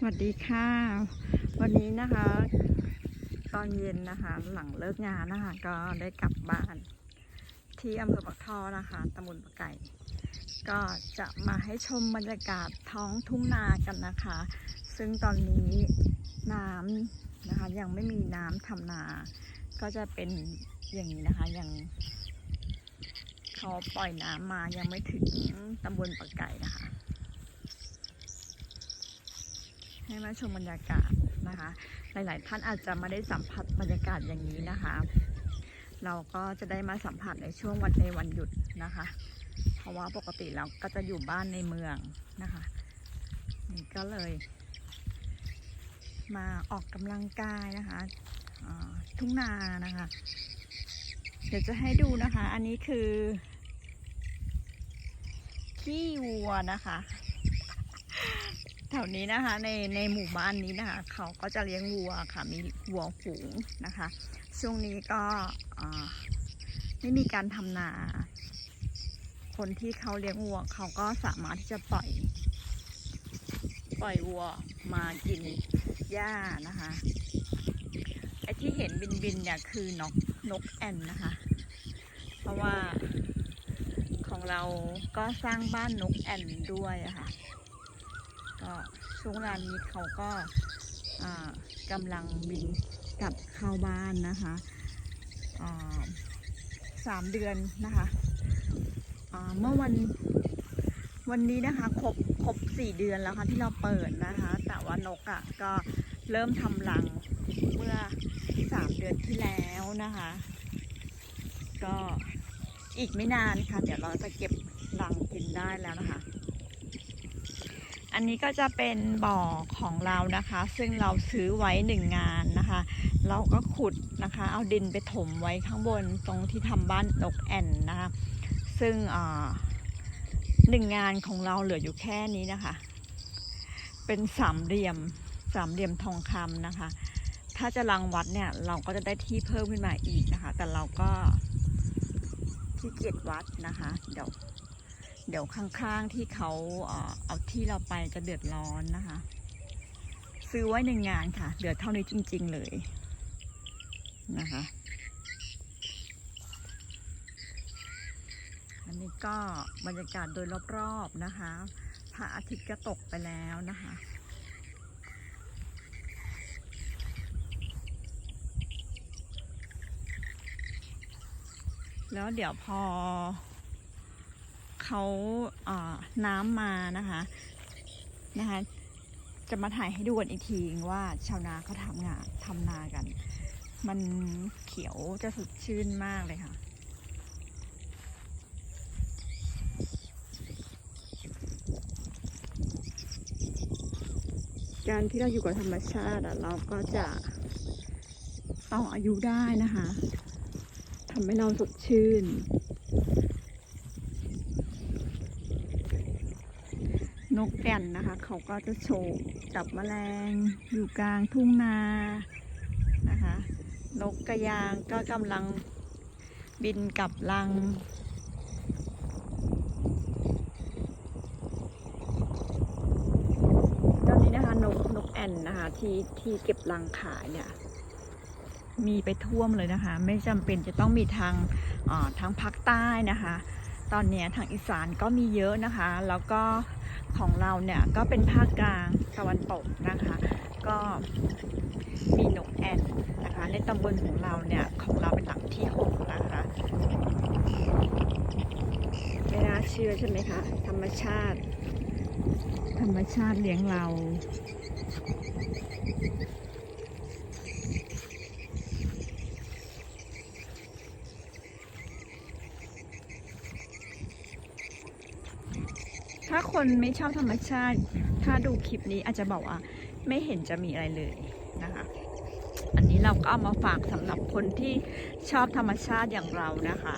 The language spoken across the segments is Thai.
สวัสดีค่ะ วันนี้นะคะ ตอนเย็นนะคะ หลังเลิกงานนะคะ ก็ได้กลับบ้านที่อำเภอปักท่อนะคะตำบลปะไก่ ก็จะมาให้ชมบรรยากาศท้องทุ่งนากันนะคะ ซึ่งตอนนี้น้ำนะคะ ยังไม่มีน้ำทำนา ก็จะเป็นอย่างนี้นะคะยังเขาปล่อยน้ำมายังไม่ถึงตำบลปะไก่นะคะ ให้มาชมบรรยากาศนะคะ หลาย ๆ ท่านอาจจะไม่ได้สัมผัสบรรยากาศอย่างนี้นะคะ เราก็จะได้มาสัมผัสในช่วงวันในวันหยุดนะคะ เพราะว่าปกติเราก็จะอยู่บ้านในเมืองนะคะนี่ก็เลย มาออกกำลังกายนะคะทุ่งนานะคะ เดี๋ยวจะให้ดูนะคะ อันนี้คือขี้วัวนะคะ ถวนี้นะคะ ในในหมู่บ้านนี้นะคะ เขาก็จะเลี้ยงวัวค่ะ มีวัวฝูงนะคะ ช่วงนี้ก็ไม่มีการทำนา คนที่เขาเลี้ยงวัวเขาก็สามารถที่จะปล่อย ปล่อยวัวมากินหญ้านะคะไอ้ที่เห็นบินบินๆเนี่ยคือนกนกแอ่นนะคะ เพราะว่าของเราก็สร้างบ้านนกแอ่นด้วยะค่ะ ก็ช่วงเวลานนี้เขาก็กำลังบินกลับเข้าบ้านนะคะสามเดือนนะคะเมื่อวันวันนี้นะคะครบครบสี่เดือนแล้วค่ะที่เราเปิดนะคะ แต่ว่านกอะ่ะก็เริ่มทำรังเมื่อสามเดือนที่แล้วนะคะ ก็อีกไม่นานค่ะ เดี๋ยวเราจะเก็บรังกินได้แล้วนะคะ อันนี้ก็จะเป็นบ่อของเรานะคะ ซึ่งเราซื้อไว้หนึ่งงานนะคะ เราก็ขุดนะคะ เอาดินไปถมไว้ข้างบนตรงที่ทำบ้านนกแอ่นนะคะ ซึ่งหนึ่งงานของเราเหลืออยู่แค่นี้นะคะ เป็นสามเหลี่ยมสามเหลี่ยมทองคำนะคะ ถ้าจะรังวัดเนี่ยเราก็จะได้ที่เพิ่มขึ้นมาอีกนะคะ แต่เราก็ที่เกียจวัดนะคะ เดี๋ยว เดี๋ยวข้างๆที่เขาเอาที่เราไปจะเดือดร้อนนะคะ ซื้อไว้หนึ่งงานค่ะเหลือเท่านี้จริง ๆ เลยนะคะ อันนี้ก็บรรยากาศโดยรอบๆนะคะพระอาทิตย์ก็ตกไปแล้วนะคะแล้วเดี๋ยวพอ เขาเอ่อน้ำมานะคะนะคะ จะมาถ่ายให้ดูกันอีกทีว่าชาวนาเขาทำงานทำนากัน มันเขียวจะสดชื่นมากเลยค่ะการที่เราอยู่กับธรรมชาติเราก็จะต่ออายุได้นะคะทำให้เราสดชื่น นกแก่นนะคะ เขาก็จะโฉบจับแมลงอยู่กลางทุ่งนานะคะ นกกระยางก็กำลังบินกลับรังตอนนี้นะคะนกนกแอ่นนะคะที่ที่เก็บรังขายเนี่ยมีไปท่วมเลยนะคะ ไม่จำเป็นจะต้องมีทางอ่อทางภาคใต้นะคะ ตอนนี้ทางอีสานก็มีเยอะนะคะ แล้วก็ของเราเนี่ยก็เป็นภาคกลางตะวันตกนะคะ ก็มีนกแอ่นนะคะ ในตำบลของเราเนี่ยของเราเป็นหลังที่หกนะคะไม่น่าเชื่อใช่ไหมคะ ธรรมชาติ ธรรมชาติเลี้ยงเรา ถ้าคนไม่ชอบธรรมชาติ ถ้าดูคลิปนี้อาจจะบอกว่าไม่เห็นจะมีอะไรเลยนะคะ อันนี้เราก็เอามาฝากสำหรับคนที่ชอบธรรมชาติอย่างเรานะคะ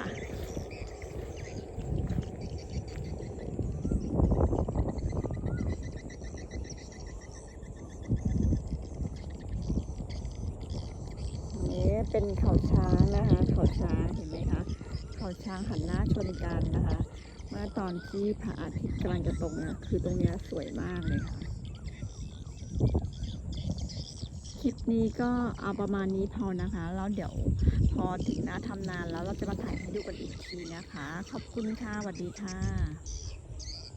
นี่เป็นเขาช้างนะคะ เขาช้างเห็นไหมคะ เขาช้างหันหน้าชนกันนะคะ ว่าตอนที่พระอาทิตย์กำลังจะตกนะคือตรงนี้สวยมากเลยค่ะ คลิปนี้ก็เอาประมาณนี้พอนะคะ แล้วเดี๋ยวพอถึงหน้าทำนานแล้วเราจะมาถ่ายให้ดูกันอีกทีนะคะ ขอบคุณค่ะสวัสดีค่ะ